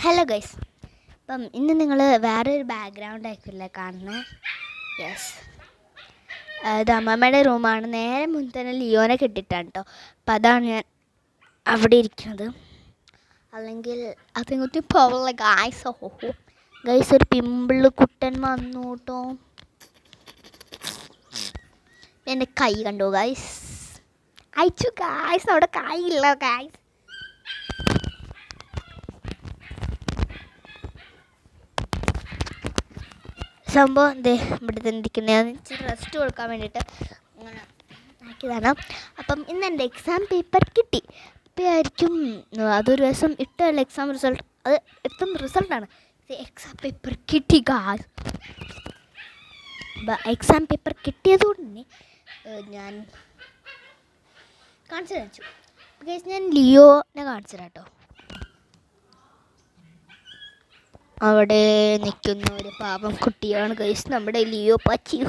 Hello guys അപ്പം ഇന്ന് നിങ്ങൾ വേറൊരു ബാക്ക്ഗ്രൗണ്ട് ആയിരിക്കില്ലേ കാണുന്നത് യെസ് ഇത് അമ്മമ്മയുടെ റൂമാണ് നേരെ മുൻ തന്നെ ലിയോനെ കെട്ടിട്ടാണ് കേട്ടോ അപ്പം അതാണ് ഞാൻ അവിടെ ഇരിക്കുന്നത്. അല്ലെങ്കിൽ അതിങ്ങോട്ട് പോവുള്ള ഗായ്സ് ഓഹോ ഗൈസ് ഒരു പിമ്പിൾ കുട്ടൻ വന്നു കേട്ടോ എന്റെ കൈ കണ്ടു ഗായ്സ് അയച്ചു ഗായ്സ് അവിടെ കൈ ഇല്ല ഗായ്സ് സംഭവം എന്തേ ഇവിടെ തന്നെ ഇച്ചിരി റെസ്റ്റ് കൊടുക്കാൻ വേണ്ടിയിട്ട് അങ്ങനെ ആക്കിയതാണ്. അപ്പം ഇന്ന് എന്റെ എക്സാം പേപ്പർ കിട്ടി. അപ്പോൾ ആയിരിക്കും അതൊരു ദിവസം ഇട്ടല്ല എക്സാം റിസൾട്ട് അത് എത്തും റിസൾട്ടാണ് എക്സാം പേപ്പർ കിട്ടി കാസ് എക്സാം പേപ്പർ കിട്ടിയത് കൊണ്ട് തന്നെ ഞാൻ കാണിച്ചു കാണിച്ചു ഞാൻ ലിയോനെ കാണിച്ചു കേട്ടോ. അവിടെ നിൽക്കുന്ന ഒരു പാപം കുട്ടിയാണ് ഗൈസ് നമ്മുടെ ലിയോ പച്ചിയോ.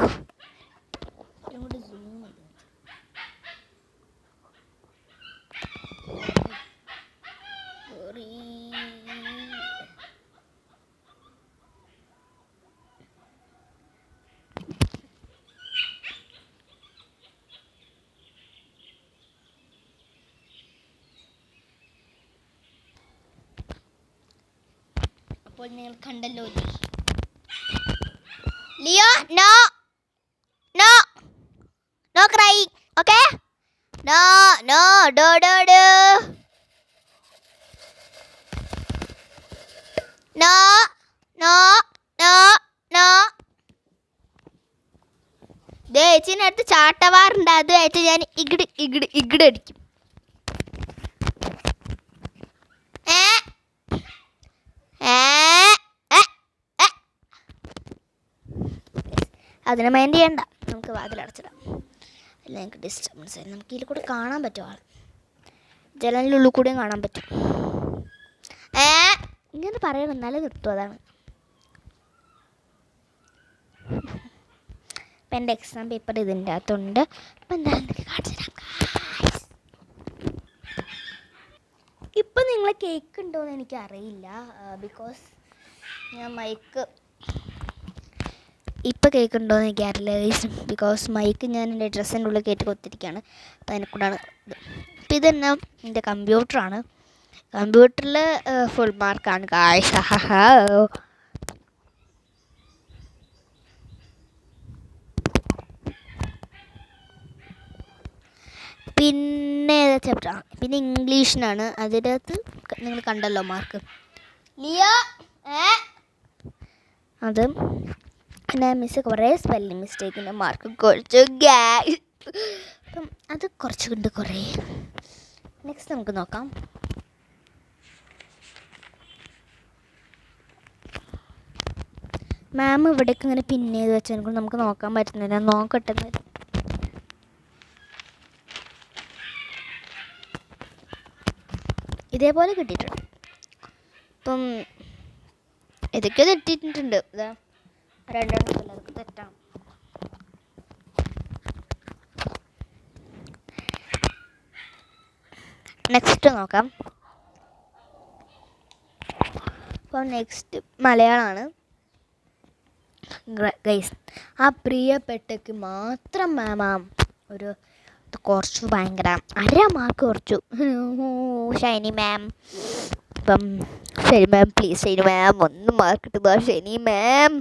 അപ്പോൾ നിങ്ങൾ കണ്ടല്ലോ Leo no no no cry okay no no ഡോ ഡോ ഡോ. No no no no. ദേ ചേച്ചിനടുത്ത് ചാട്ടവാറുണ്ട്. അത് വെച്ച് ഞാൻ ഇഗിട് ഇഗിട് ഇഗിട് അടിക്കും ഏ ഏ ഏ ഏ അതിനെ മൈൻഡ് ചെയ്യണ്ട. നമുക്ക് വാതിലടച്ചിടാം. അല്ല നമുക്ക് ഡിസ്റ്റർബൻസ് ആയി. നമുക്ക് ഇതിൽ കൂടെ കാണാൻ പറ്റും ആൾ ജലനിലുള്ളിൽ കൂടെയും കാണാൻ പറ്റും. ഏ? ഇങ്ങനെ പറയണം. എന്നാലേ നിർത്തും അതാണ്. അപ്പം എന്റെ എക്സാം പേപ്പർ ഇതിന്റെ അകത്തുണ്ട്. അപ്പം എന്തായാലും നിങ്ങൾക്ക് ഇപ്പം നിങ്ങളെ കേക്ക് ഉണ്ടോയെന്ന് എനിക്കറിയില്ല. ബിക്കോസ് ഞാൻ മൈക്ക് ഇപ്പം കേൾക്കുന്നുണ്ടോ എന്ന് എനിക്കറിയില്ല ബിക്കോസ് മൈക്ക് ഞാൻ എന്റെ ഡ്രസ്സിന്റെ ഉള്ളിൽ കയറ്റി കൊത്തിരിക്കുകയാണ് അപ്പം അതിനെക്കൂടാണ് ഇത്. അപ്പം ഇതെന്നാ? എന്റെ കമ്പ്യൂട്ടറാണ് കമ്പ്യൂട്ടറിൽ ഫുൾ മാർക്കാണ് കാഴ്ച പിന്നെ ഏതാ ചാപ്റ്റർ പിന്നെ ഇംഗ്ലീഷിനാണ്. അതിന്റെ അകത്ത് നിങ്ങൾ കണ്ടല്ലോ മാർക്ക് ലിയോ? അത് പിന്നെ മിസ് കുറേ സ്പെല്ലിംഗ് മിസ്റ്റേക്കിന്റെ മാർക്ക് കുറച്ച്. ഗ്യാസ് അപ്പം അത് കുറച്ചുകൊണ്ട് കുറേ. നെക്സ്റ്റ് നമുക്ക് നോക്കാം. മാം ഇവിടേക്ക് ഇങ്ങനെ പിന്നെ ചെയ്ത് വെച്ചാൽ നമുക്ക് നോക്കാൻ പറ്റുന്നില്ല. നോക്കട്ടെ. ഇതേപോലെ കിട്ടിയിട്ടുണ്ട്. ഇപ്പം ഇതൊക്കെ തെറ്റിയിട്ടുണ്ട് ഇതാ. രണ്ടെണ്ണം ഉണ്ടല്ലോ, അതൊക്കെ തെറ്റാണ് നെക്സ്റ്റ് നോക്കാം. അപ്പോൾ നെക്സ്റ്റ് മലയാളമാണ് ഗൈസ് ആ പ്രിയപ്പെട്ടയ്ക്ക് മാത്രം മാമാം ഒരു കുറച്ചു ഭയങ്കര അര മാർക്ക് കുറച്ചു. ഷൈനി മാം ഇപ്പം ശരി മാം പ്ലീസ് ശരി മാം ഒന്ന് മാർക്ക് ഇട്ടുക ശനി മാം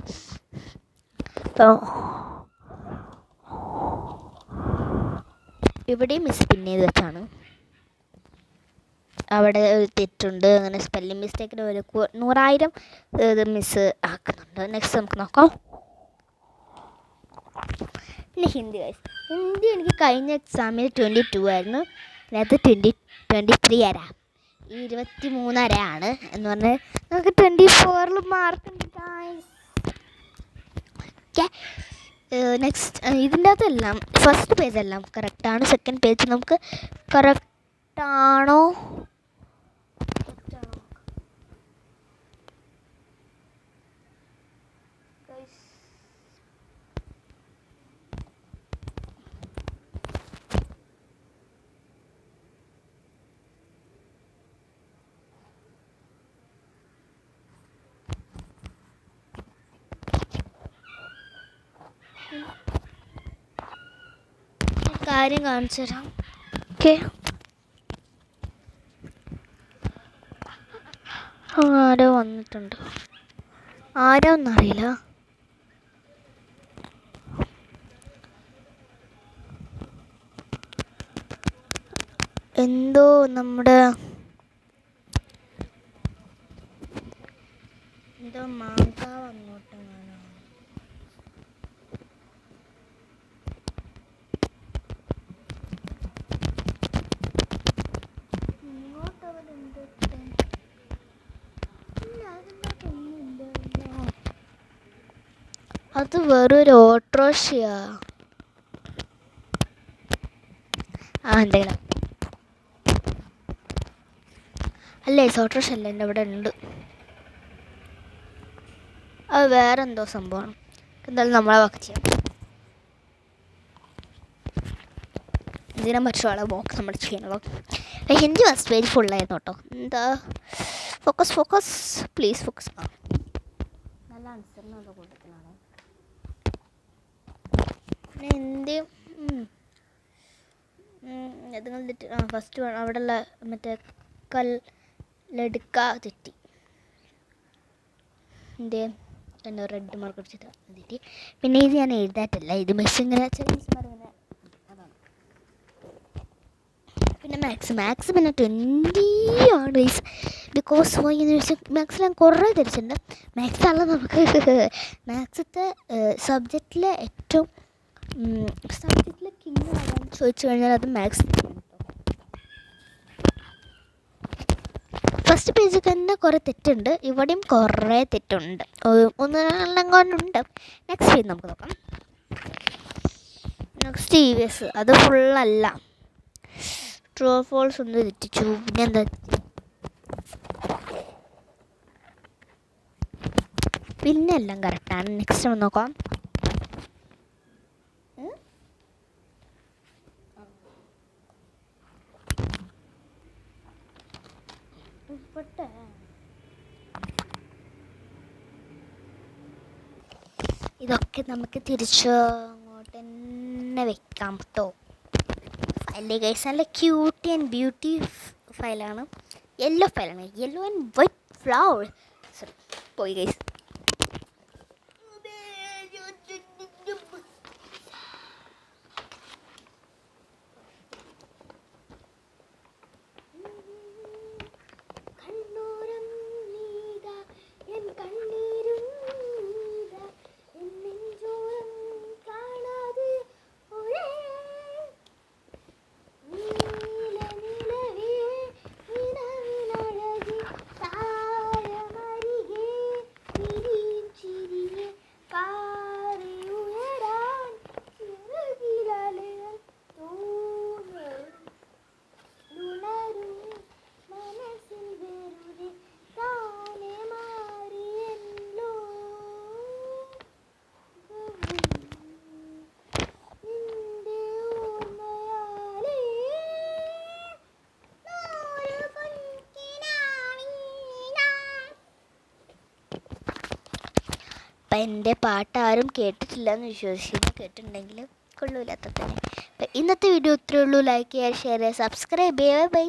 ഇവിടെ മിസ് പിന്നെ വെച്ചാണ്. അവിടെ ഒരു തെറ്റുണ്ട്. അങ്ങനെ സ്പെല്ലിംഗ് മിസ്റ്റേക്കിന് ഒരു നൂറായിരം ഇത് മിസ് ആക്കുന്നുണ്ട്. നെക്സ്റ്റ് നമുക്ക് നോക്കാം. പിന്നെ ഹിന്ദി വൈസ് ഹിന്ദി എനിക്ക് കഴിഞ്ഞ എക്സാമിൽ ട്വന്റി ടു ആയിരുന്നു. അതിനകത്ത് ട്വന്റി ട്വന്റി ത്രീ അര ഇരുപത്തി മൂന്നരയാണ് എന്ന് പറഞ്ഞാൽ നമുക്ക് ട്വന്റി ഫോറിൽ മാർക്ക് ഓക്കെ നെക്സ്റ്റ് ഇതിന്റെ അകത്തെല്ലാം ഫസ്റ്റ് പേജ് എല്ലാം കറക്റ്റാണ് സെക്കൻഡ് പേജ് നമുക്ക് കറക്റ്റാണോ കാര്യം കാണിച്ചു തരാം. ഓക്കെ. ആരോ വന്നിട്ടുണ്ട്. ആരോ എന്നറിയില്ല. എന്തോ നമ്മുടെ അത് വെറൊരു ഓട്ടോറിക്ഷയാ. ആ എന്തെങ്കിലും. അല്ലേ ഓട്ടോറിക്ഷ അല്ല? എന്റെ അവിടെ ഉണ്ട്. അത് വേറെ എന്തോ സംഭവമാണ്. എന്തായാലും നമ്മളെ വർക്ക് ചെയ്യാം. ഇതിനെ മറ്റുള്ള വോക്ക് നമ്മൾ ചെയ്യണം. ഹിന്ദി ഫസ്റ്റ് പേജ് ഫുള്ളായിരുന്നു കേട്ടോ. എന്താ? ഫോക്കസ് ഫോക്കസ് പ്ലീസ് ഫോക്കസ് ആ നല്ല ആൻസറിനുള്ള കൂട്ടത്തിലാണ് പിന്നെ ഇന്ത്യയും അത് തെറ്റി ആ ഫസ്റ്റ് അവിടെയുള്ള മറ്റേ കല്ലെടുക്ക തെറ്റി. എന്റെ എന്താ റെഡ് മാർക്ക് അടിച്ചിട്ട് പിന്നെ ഇത് ഞാൻ എഴുതാറ്റല്ല. ഇത് മിസ് ഇങ്ങനെ ചൈനീസ് പറയുന്നത് അതാണ്. പിന്നെ മാത്സ് മാത്സ് പിന്നെ ട്വന്റി ആണ് ഗൈസ് ബിക്കോസ് വൈ എന്ന് വെച്ചാൽ മാത്സ് ഞാൻ കുറേ തിരിച്ചിട്ടുണ്ട് മാത്സ് അല്ല നമുക്ക്. മാത്സത്തെ സബ്ജക്റ്റിലെ ഏറ്റവും സബ്ജക്റ്റിലെ കിങ് ആരാന്ന് ചോദിച്ചു കഴിഞ്ഞാൽ അത് മാക്സ് ഫസ്റ്റ് പേജിൽ തന്നെ കുറേ തെറ്റുണ്ട്. ഇവിടെയും കുറേ തെറ്റുണ്ട്. ഒന്ന് രണ്ടെണ്ണം കൊണ്ടുണ്ട്. നെക്സ്റ്റ് പേജ് നമുക്ക് നോക്കാം. നെക്സ്റ്റ് ഇ വി എസ് അത് ഫുള്ളല്ല ട്രൂ ഫോൾസ് ഒന്ന് തെറ്റിച്ചു. പിന്നെ എന്താ? പിന്നെ എല്ലാം കറക്റ്റാണ് നെക്സ്റ്റ് നോക്കാം ഉം? ഇവിടെ ഇതൊക്കെ നമുക്ക് തിരിച്ചു അങ്ങോട്ട് തന്നെ വെക്കാം കേട്ടോ ഫയലിന്റെ ഗൈസ് നല്ല ക്യൂട്ടി ആൻഡ് ബ്യൂട്ടി ഫയലാണ് yellow ഫയലാണ് yellow and white flower sorry പോയി ഗൈസ് അപ്പം എന്റെ പാട്ട് ആരും കേട്ടിട്ടില്ല എന്ന് വിശ്വസിക്കുന്നു. കേട്ടിട്ടുണ്ടെങ്കിൽ കൊള്ളൂലാത്ത തന്നെ അപ്പം ഇന്നത്തെ വീഡിയോ ഇത്രയേ ഉള്ളൂ. ലൈക്ക് ചെയ്യുക ഷെയർ ചെയ്യുക സബ്സ്ക്രൈബ് ചെയ്യുക. ബൈ